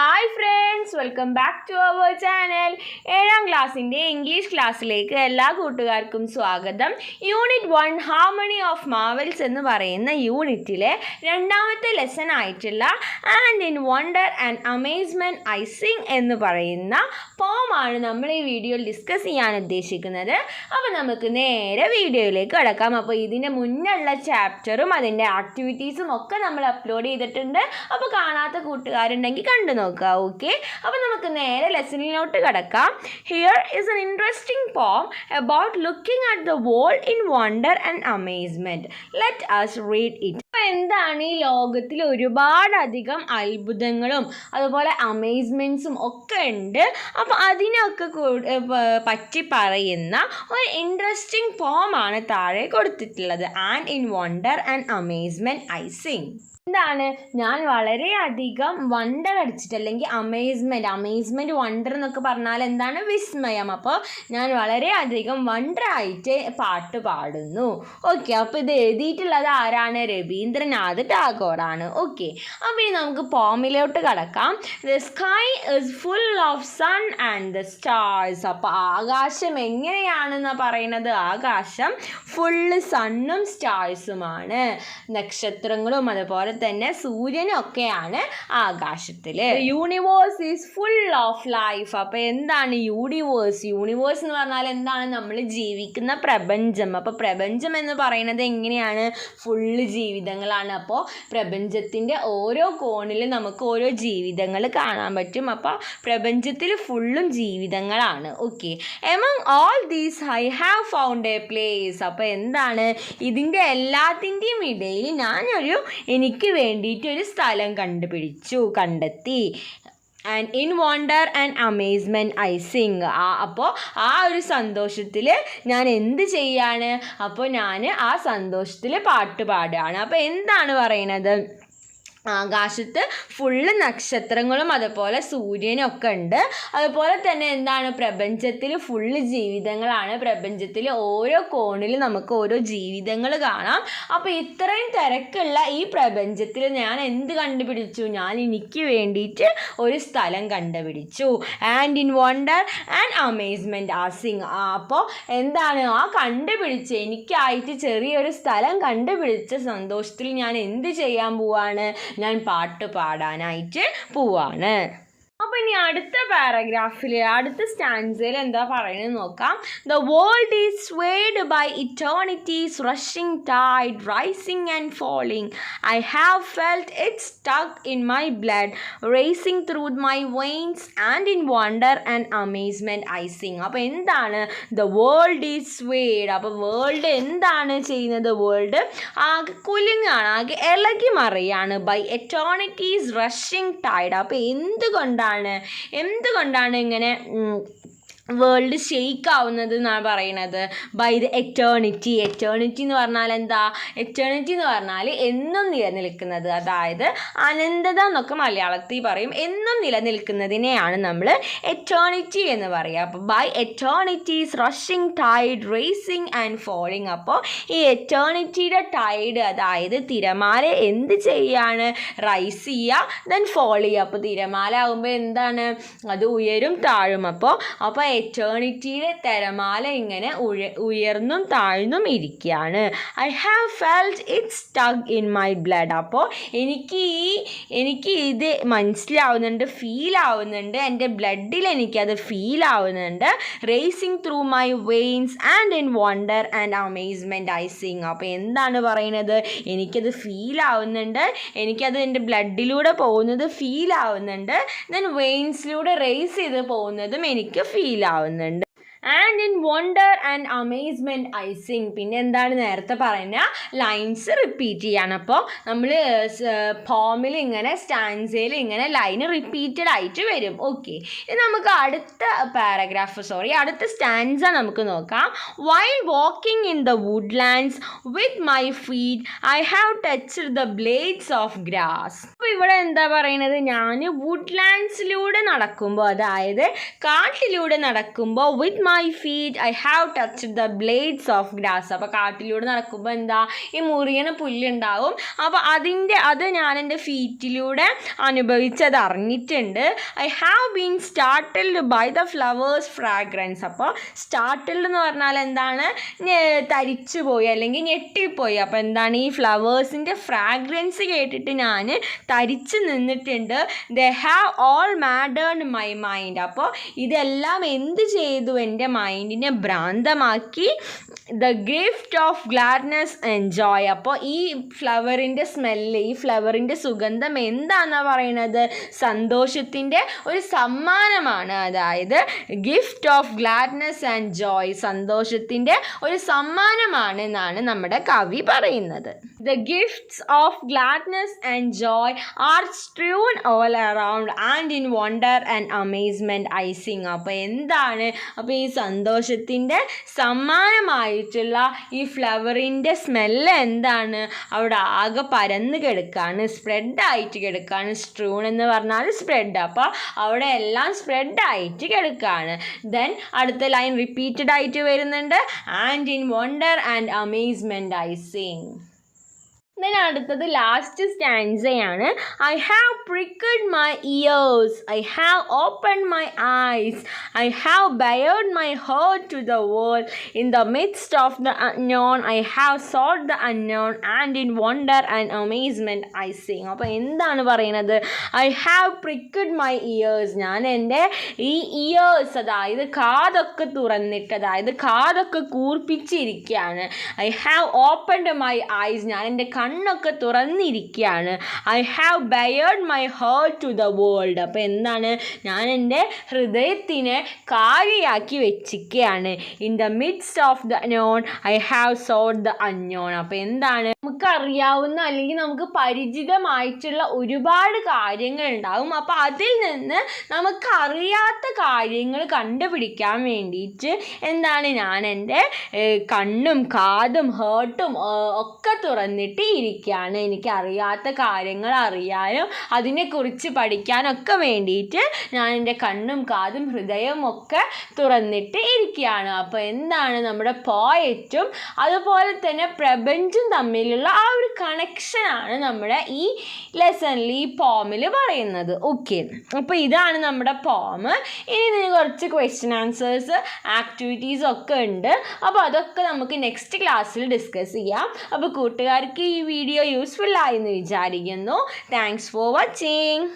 ai, Fred friends welcome back to our channel ഏഴാം ക്ലാസ്സിന്റെ English ക്ലാസ്സിലേക്ക് എല്ലാ കൂട്ടുകാർക്കും സ്വാഗതം. Unit one harmony of marvels എന്ന് പറയുന്ന യൂണിറ്റിലെ രണ്ടാമത്തെ ലെസൺ ആയിട്ടുള്ള and in wonder and amazement I sing എന്ന് പറയുന്ന പോമാണ് നമ്മൾ ഈ വീഡിയോയിൽ ഡിസ്കസ് ചെയ്യാൻ ഉദ്ദേശിക്കുന്നത്. അപ്പോൾ നമുക്ക് നേരെ വീഡിയോയിലേക്ക് കിടക്കാം. അപ്പോൾ ഇതിന്റെ മുന്നുള്ള ചാപ്റ്ററും അതിന്റെ ആക്ടിവിറ്റീസും ഒക്കെ നമ്മൾ അപ്ലോഡ് ചെയ്തിട്ടുണ്ട്. അപ്പോൾ കാണാത്ത കൂട്ടുകാരുണ്ടെങ്കിൽ കണ്ടു നോക്കുക ഓക്കെ അപ്പോൾ നമുക്ക് നേരെ ലെസണിലോട്ട് കിടക്കാം. Here is an interesting poem about looking at the world in wonder and amazement let us read it അപ്പോൾ എന്താണ് ഈ ലോകത്തിൽ ഒരുപാടധികം അത്ഭുതങ്ങളും അതുപോലെ അമേസ്മെന്റ്സും ഒക്കെ ഉണ്ട്. അപ്പോൾ അതിനൊക്കെ പറ്റി പറയുന്ന ഒരു ഇൻട്രസ്റ്റിംഗ് പോമാണ് താഴെ കൊടുത്തിട്ടുള്ളത്. And in wonder and amazement I sing എന്താണ്? ഞാൻ വളരെയധികം വണ്ടർ അടിച്ചിട്ട് അല്ലെങ്കിൽ അമേസ്മെന്റ് അമേസ്മെന്റ് വണ്ടർ എന്നൊക്കെ പറഞ്ഞാൽ എന്താണ്? വിസ്മയം. അപ്പോൾ ഞാൻ വളരെയധികം വണ്ടറായിട്ട് പാട്ട് പാടുന്നു. ഓക്കെ അപ്പോൾ ഇത് എഴുതിയിട്ടുള്ളത് ആരാണ്? രവീന്ദ്രനാഥ് ടാഗോറാണ് ഓക്കെ അപ്പോൾ ഇനി നമുക്ക് പോമിലോട്ട് കടക്കാം. The sky is full of sun and the stars അപ്പോൾ ആകാശം എങ്ങനെയാണെന്ന് പറയുന്നത്? ആകാശം ഫുള്ള് സണ്ണും സ്റ്റാർസുമാണ് നക്ഷത്രങ്ങളും അതുപോലെ തന്നെ സൂര്യനൊക്കെയാണ് ആകാശത്തിൽ universe is full of life അപ്പോൾ എന്താണ് യൂണിവേഴ്സ് യൂണിവേഴ്സ് എന്ന് പറഞ്ഞാൽ എന്താണ് നമ്മൾ ജീവിക്കുന്ന പ്രപഞ്ചം. അപ്പോൾ പ്രപഞ്ചം എന്ന് പറയുന്നത് എങ്ങനെയാണ്? ഫുള്ള് ജീവിതങ്ങളാണ്. അപ്പോൾ പ്രപഞ്ചത്തിന്റെ ഓരോ കോണിലും നമുക്ക് ഓരോ ജീവിതങ്ങൾ കാണാൻ പറ്റും. അപ്പോൾ പ്രപഞ്ചത്തിൽ ഫുള്ളും ജീവിതങ്ങളാണ്. Okay among all these I have found a place അപ്പോൾ എന്താണ്? ഇതിന്റെ എല്ലാത്തിന്റെയും ഇടയിൽ ഞാനൊരു എനിക്ക് വേണ്ടിയിട്ട് ഒരു സ്ഥലം കണ്ടുപിടിച്ചു കണ്ടെത്തി. And in wonder and amazement I sing ആ അപ്പോൾ ആ ഒരു സന്തോഷത്തിൽ ഞാൻ എന്ത് ചെയ്യാണ്? അപ്പോൾ ഞാൻ ആ സന്തോഷത്തിൽ പാട്ട് പാടുകയാണ്. അപ്പോൾ എന്താണ് പറയണത്? ആകാശത്ത് ഫുള്ള് നക്ഷത്രങ്ങളും അതുപോലെ സൂര്യനും ഒക്കെ ഉണ്ട്. അതുപോലെ തന്നെ എന്താണ്? പ്രപഞ്ചത്തിൽ ഫുള്ള് ജീവിതങ്ങളാണ്. പ്രപഞ്ചത്തിൽ ഓരോ കോണിലും നമുക്ക് ഓരോ ജീവിതങ്ങൾ കാണാം. അപ്പോൾ ഇത്രയും തിരക്കുള്ള ഈ പ്രപഞ്ചത്തിൽ ഞാൻ എന്ത് കണ്ടുപിടിച്ചു? ഞാൻ എനിക്ക് വേണ്ടിയിട്ട് ഒരു സ്ഥലം കണ്ടുപിടിച്ചു. And in wonder and amazement I sing അപ്പോൾ എന്താണ്? ആ കണ്ടുപിടിച്ച് എനിക്കായിട്ട് ചെറിയൊരു സ്ഥലം കണ്ടുപിടിച്ച സന്തോഷത്തിൽ ഞാൻ എന്ത് ചെയ്യാൻ പോവാണ്? ഞാൻ പാട്ട് പാടാനായിട്ട് പോവാണ്. അപ്പോൾ ഇനി അടുത്ത പാരഗ്രാഫിൽ അടുത്ത സ്റ്റാൻസിൽ എന്താ പറയുന്നത് നോക്കാം. The world is swayed by eternity's rushing tide rising and falling I have felt its tug in my blood racing through my veins and in wonder and amazement I sing അപ്പോൾ എന്താണ്? ദ വേൾഡ് ഈസ് സ്വേഡ് അപ്പോൾ world എന്താണ് ചെയ്യുന്നത്? World ആകെ കുലുങ്ങാണ് ആകെ ഇളകി മറിയാണ് ബൈ എറ്റേണിറ്റീസ് റഷിംഗ് ടൈഡ് അപ്പോൾ എന്തുകൊണ്ടാണ് എന്തുകൊണ്ടാണ് ഇങ്ങനെ വേൾഡ് ഷെയ്ക്ക് ആവുന്നത് എന്നാണ് പറയണത്? ബൈ ദ എറ്റേണിറ്റി എറ്റേണിറ്റി എന്ന് പറഞ്ഞാൽ എന്താ? എറ്റേണിറ്റി എന്ന് പറഞ്ഞാൽ എന്നും നിലനിൽക്കുന്നത്. അതായത് അനന്തത എന്നൊക്കെ മലയാളത്തിൽ പറയും. എന്നും നിലനിൽക്കുന്നതിനെയാണ് നമ്മൾ എറ്റേണിറ്റി എന്ന് പറയുക. അപ്പോൾ by eternity's rushing tide racing and falling അപ്പോൾ ഈ എറ്റേണിറ്റിയുടെ ടൈഡ് അതായത് തിരമാല എന്ത് ചെയ്യാണ്? റൈസ് ചെയ്യുക ദെൻ ഫോൾ ചെയ്യുക. അപ്പോൾ തിരമാല ആകുമ്പോൾ എന്താണ്? അത് ഉയരും താഴും. അപ്പോൾ അപ്പോൾ എറ്റേണിറ്റിയുടെ തിരമാല ഇങ്ങനെ ഉയ ഉയർന്നും താഴ്ന്നും ഇരിക്കുകയാണ്. I have felt its tug in my blood അപ്പോൾ എനിക്ക് ഈ എനിക്ക് ഇത് മനസ്സിലാവുന്നുണ്ട് ഫീൽ ആവുന്നുണ്ട്. എന്റെ ബ്ലഡിൽ എനിക്കത് ഫീൽ ആവുന്നുണ്ട്. Racing through my veins and in wonder and amazement I sing അപ്പോൾ എന്താണ് പറയുന്നത്? എനിക്കത് ഫീൽ ആവുന്നുണ്ട്. എനിക്കത് എന്റെ ബ്ലഡിലൂടെ പോകുന്നത് ഫീൽ ആവുന്നുണ്ട്. ദെൻ വെയിൻസിലൂടെ റേസ് ചെയ്ത് പോകുന്നതും എനിക്ക് ഫീൽ ആവുന്നുണ്ട്. And in wonder and amazement I sing sing പിന്നെ എന്താണ് നേരത്തെ പറയുന്ന? ലൈൻസ് റിപ്പീറ്റ് ചെയ്യാണ്. അപ്പോൾ നമ്മൾ ഫോമിൽ ഇങ്ങനെ സ്റ്റാൻസയിൽ ഇങ്ങനെ ലൈൻ റിപ്പീറ്റഡ് ആയിട്ട് വരും. ഓക്കെ ഇനി നമുക്ക് അടുത്ത പാരഗ്രാഫ് സോറി അടുത്ത സ്റ്റാൻസ നമുക്ക് നോക്കാം. While walking in the woodlands with my feet I have touched the blades of grass അപ്പോൾ ഇവിടെ എന്താ പറയുന്നത് ഞാൻ വുഡ്ലാൻഡ്സിലൂടെ നടക്കുമ്പോൾ അതായത് കാട്ടിലൂടെ നടക്കുമ്പോൾ with my feet I have touch the blades of grass അപ്പോൾ കാട്ടിലൂടെ നടക്കുമ്പോൾ എന്താ? ഈ മുറിയണ പുല്ലുണ്ടാവും. അപ്പോൾ അതിന്റെ അത് ഞാൻ എന്റെ ഫീറ്റിലൂടെ അനുഭവിച്ചത് അറിഞ്ഞിട്ടുണ്ട്. I have been startled by the flowers fragrance അപ്പോൾ സ്റ്റാർട്ടിൽഡ് എന്ന് പറഞ്ഞാൽ എന്താണ്? തരിച്ചു പോയി അല്ലെങ്കിൽ ഞെട്ടിപ്പോയി. അപ്പോൾ എന്താണ് ഈ ഫ്ലവേഴ്സിന്റെ ഫ്രാഗ്രൻസ് കേട്ടിട്ട് ഞാൻ തരിച്ച് നിന്നിട്ടുണ്ട്. The have all maddened my mind അപ്പോൾ ഇതെല്ലാം എന്ത് ചെയ്തു എന്റെ മൈൻഡിനെ ഭ്രാന്തമാക്കി? The gift of gladness and joy അപ്പോൾ ഈ ഫ്ലവറിന്റെ സ്മെല്ല് ഈ ഫ്ലവറിന്റെ സുഗന്ധം എന്താണെന്ന് പറയണത്? സന്തോഷത്തിന്റെ ഒരു സമ്മാനമാണ്. അതായത് gift of gladness and joy സന്തോഷത്തിന്റെ ഒരു സമ്മാനമാണ് എന്നാണ് നമ്മുടെ കവി പറയുന്നത്. The gifts of gladness and joy are strewn all around and in wonder and amazement I sing അപ്പോൾ എന്താണ്? അപ്പോൾ ഈ സന്തോഷത്തിന്റെ സമ്മാനമായിട്ടുള്ള ഈ ഫ്ലവറിന്റെ സ്മെല്ല് എന്താണ്? അവിടെ ആകെ പരന്ന് കിടക്കാണ് സ്പ്രെഡായിട്ട് കിടക്കാണ് സ്ട്രൂൺ എന്ന് പറഞ്ഞാൽ സ്പ്രെഡ് അപ്പോൾ അവിടെ എല്ലാം സ്പ്രെഡായിട്ട് കിടക്കാണ്. ദെൻ അടുത്ത ലൈൻ റിപ്പീറ്റഡ് ആയിട്ട് വരുന്നുണ്ട്. And in wonder and amazement I sing then അടുത്തത് last സ്റ്റാൻസയാണ് I have pricked my ears I have open my eyes I have bared my heart to the world in the midst of the unknown I have sought the unknown and in wonder and amazement I sing അപ്പോൾ എന്താണ് പറയുന്നത്? I have pricked my ears ഞാൻ എന്റെ ഈ ears അതായത് കാതൊക്കെ തുറന്നിട്ട് അതായത് കാതൊക്കെ കൂർപ്പിച്ചിരിക്കുകയാണ്. I have opened my eyes ഞാൻ എന്റെ കണ്ണൊക്കെ തുറന്നിരിക്കുകയാണ്. I have bared my heart to the world അപ്പോൾ എന്താണ്? ഞാൻ എന്റെ ഹൃദയത്തിനെ കാഴിയാക്കി വെച്ചിരിക്കുകയാണ്. In the midst of the known I have sought the unknown അപ്പോൾ എന്താണ്? നമുക്കറിയാവുന്ന അല്ലെങ്കിൽ നമുക്ക് പരിചിതമായിട്ടുള്ള ഒരുപാട് കാര്യങ്ങൾ ഉണ്ടാവും. അപ്പോൾ അതിൽ നിന്ന് നമുക്കറിയാത്ത കാര്യങ്ങൾ കണ്ടുപിടിക്കാൻ വേണ്ടിയിട്ട് എന്താണ്? ഞാൻ എന്റെ കണ്ണും കാതും ഹേർട്ടും ഒക്കെ തുറന്നിട്ട് ഇരിക്കുകയാണ് എനിക്ക് അറിയാത്ത കാര്യങ്ങൾ അറിയാനും അതിനെക്കുറിച്ച് പഠിക്കാനൊക്കെ വേണ്ടിയിട്ട് ഞാൻ എന്റെ കണ്ണും കാതും ഹൃദയവും ഒക്കെ തുറന്നിട്ട് ഇരിക്കുകയാണ്. അപ്പോൾ എന്താണ് നമ്മുടെ പോയറ്റും അതുപോലെ തന്നെ പ്രപഞ്ചം തമ്മിലുള്ള ആ ഒരു കണക്ഷനാണ് നമ്മുടെ ഈ ലെസണിൽ ഈ പോമിൽ പറയുന്നത്. ഓക്കെ അപ്പോൾ ഇതാണ് നമ്മുടെ പോം ഇനി ഇതിന് കുറച്ച് ക്വസ്റ്റ്യൻ ആൻസേഴ്സ് ആക്ടിവിറ്റീസ് ഒക്കെ ഉണ്ട്. അപ്പോൾ അതൊക്കെ നമുക്ക് നെക്സ്റ്റ് ക്ലാസ്സിൽ ഡിസ്കസ് ചെയ്യാം. അപ്പോൾ കൂട്ടുകാർക്ക് ഈ വീഡിയോ യൂസ്ഫുൾ ആയെന്ന് വിചാരിക്കുന്നു. Thanks for watching